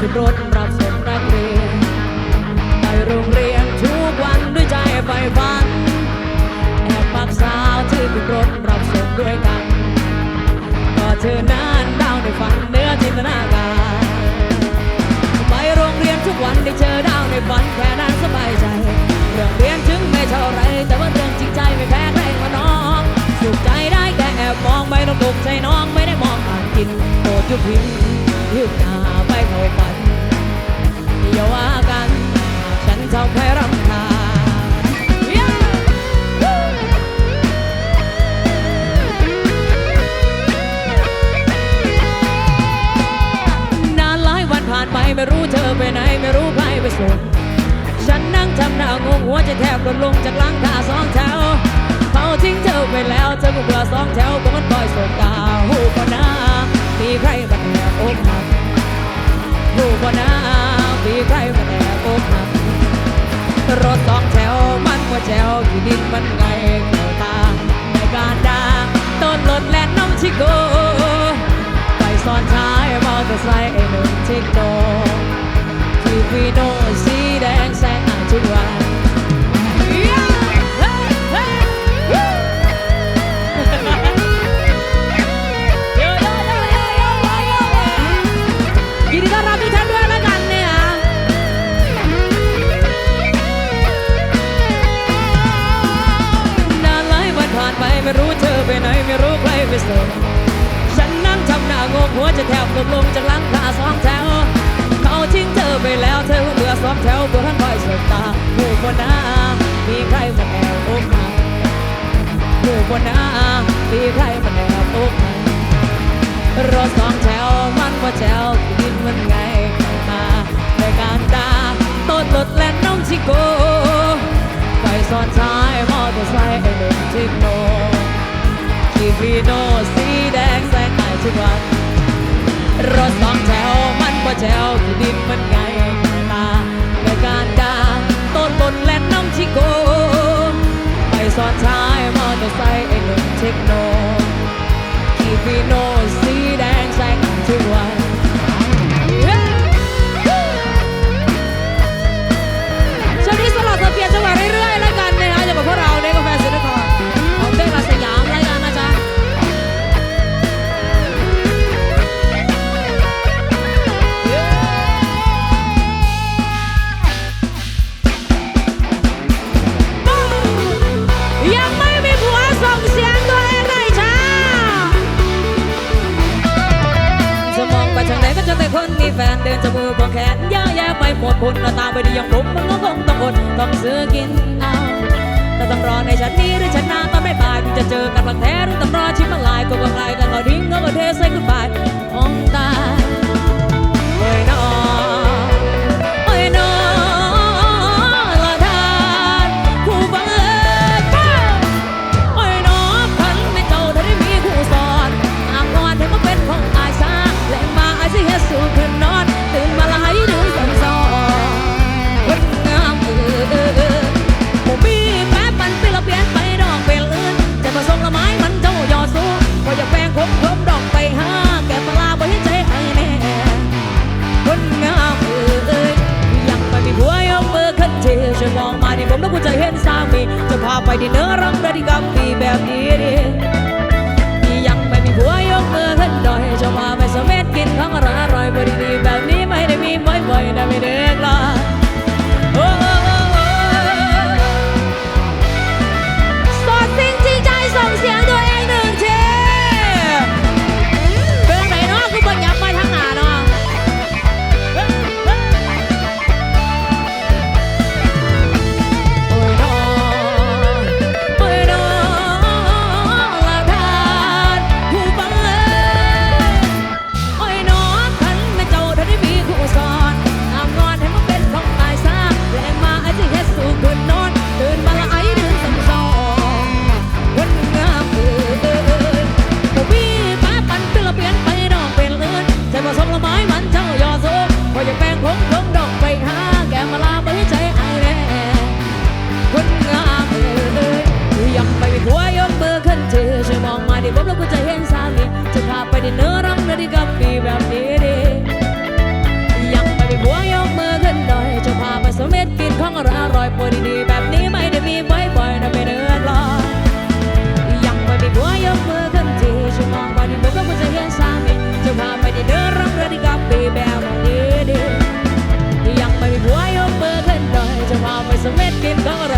ขึ้นรถรับส่งนักเรียนไปโรงเรียนทุกวันด้วยใจฝ่ฝันแอบปักสาวที่ขึ้นรถรับส่งด้วยกันก็เธอนั้นดาวในฝันเนื้อจินตนาการไปโรงเรียนทุกวันได้เจอดาวในฝันแค่นั้นสบายใจเรื่องเรียนถึงไม่เท่าไรแต่ว่าเรื่องจริงใจไม่แพ้ใครมาน้องสุขใจได้แค่แอบมองไปตรงตกใจน้องไม่ได้มองผ่านกินโปรดยุพิน ยืบหน้าไปเข้าฝันอย่าว่ากัน ฉันทำให้รำคาญนานหลายวันผ่านไปไม่รู้เธอไปไหน ไม่รู้ใครไปส่งฉันนั่งทำหน้างงหัวใจแทบหล่นลงจากหลังคาสองแถวเขาทิ้งเธอไปแล้วเธอก็เบื่อสองแถวบนมันปล่อยส่งดาหูปนา มีใครมาแอบอกหักหูปนามีใครมาแอบอกหักรถสองแถวมันว่าแถวที่ดินมันไงเกี่ยวตาในการดาต้นรถแล่นน้ำชิโก ไปซ้อนท้ายมอเตอร์ไซค์ไอ้หนุ่มเทคโนทีวีโนสีแดงแสงอ่านทุกวันยิ ไม่รู้เธอไปไหนไม่รู้ใครไปส่งฉันนั่งทำหน้างงหัวจะแทบหล่นลงจากหลังคาสองแถว เขาทิ้งเธอไปแล้วเธอเบื่อสองแถวบนทั้งคอยสบตาผู้คนหน้ามีใครมาแอบอกหักผู้คนหน้ามีใครมาแอบอกหักรถสองแถวมันว่าแถวที่ดินมันไงมาในการดาต้นรถและน้องชิโก ไปซ้อนท้ายมอเตอร์ไซค์ไอ้หนุ่มทิกโนทีวีโนสีแดงแสงอายทุกวันรถสองแถวมันบ่แถวที่ดินมันไงตาในการดาต้นบนและน้ำชิโกไปซ้อนท้ายมอเตอร์ไซค์ไอ้หนุ่มเทคโนทีวีโนสีแดงแสงอายทุกวัน ไปหมดคุณหน้าตาไปดีอย่างผมมันก็คงต้องอดต้องซื้อกินเอาแต่ต้องรอในฉันนี้หรือชันหน้าตอนไม่ตายถึงจะเจอกันบางแท้หรือต้องรอชิมมาลายก็ว่าไกลกันก็ทิ้งก็ก็เทใส่ขึ้นไปองตา จะพาไไม่ได้เนื้อร้องเนื้อกับปีแบบนี้ดียังไม่ไปบัวยกมือขึ้นดอยจะพาไปสมเด็จกินของอร่อยปวดดีแบบนี้ไม่ได้มีบ่อยๆนะไปเนื้อรอยังไม่ไปบัวยกมือขึ้นทีชั่วโมงวันที่บุก็คุณจะเห็นสามีจะพาไปได้เนื้อร้องเนื้อกับปีแบบนี้ดียังไม่ไปบัวยกมือขึ้นดอยจะพาไปสมเด็จกินของอร่อย